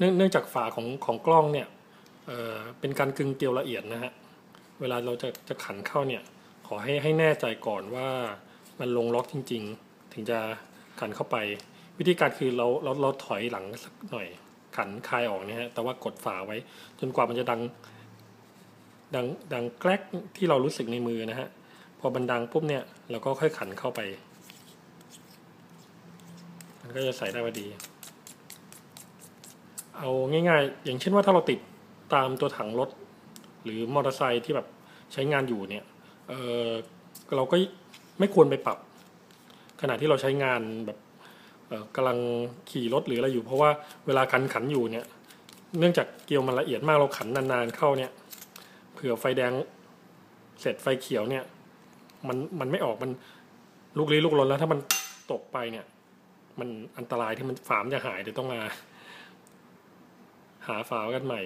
เนื่องจากฝาของของกล้องเนี่ยเเป็นการกึงเกลียวละเอียดนะฮะเวลาเราจะจะขันเข้าเนี่ยขอให้ให้แน่ใจก่อนว่ามันลงล็อกจริง ๆ ถึงจะขันเข้าไป วิธีการคือเราเราเราถอยหลังสักหน่อยขันคลายออกเนี่ยฮะแต่ว่ากดฝาไว้ จนกว่ามันจะดังดังดังแกลกที่เรารู้สึกในมือนะฮะพอบันดังปุ๊บเนี่ยเราก็ค่อยขันเข้าไป มันก็จะใส่ได้พอดี เอาง่ายๆ อย่างเช่นว่าถ้าเราติดตามตัวถังรถ หรือมอเตอร์ไซค์ที่แบบใช้งานอยู่เนี่ยเออเราก็ไม่ควรไปปรับ ขณะที่เราใช้งานแบบกำลังขี่รถหรืออะไรอยู่ เพราะว่าเวลาขันขันอยู่เนี่ย เนื่องจากเกลียวมันละเอียดมากเราขันนานๆเข้าเนี่ยเผื่อไฟแดงเสร็จไฟเขียวเนี่ย มันมันไม่ออกมันลูกลี้ลูกลนแล้วถ้ามันตกไปเนี่ย มันอันตรายที่มันฝามจะหายเดี๋ยวต้องมา หาฝากันใหม่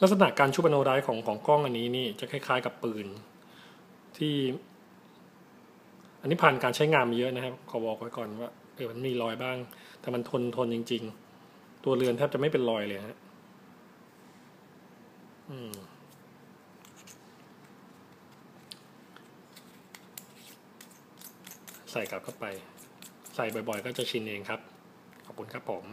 ลักษณะการชุบอโนไดร์ของของกล้องอันนี้นี่จะคล้าย ๆ กับปืน ที่ อันนี้ผ่านการใช้งานมาเยอะนะครับ ขอบอกไว้ก่อนว่าเออมันมีรอยบ้าง แต่มันทนทนจริง ๆ ตัวเรือนแทบจะไม่เป็นรอยเลยฮะอืมใส่กลับเข้าไป ใส่บ่อยๆ ก็จะชินเองครับ ขอบคุณครับผม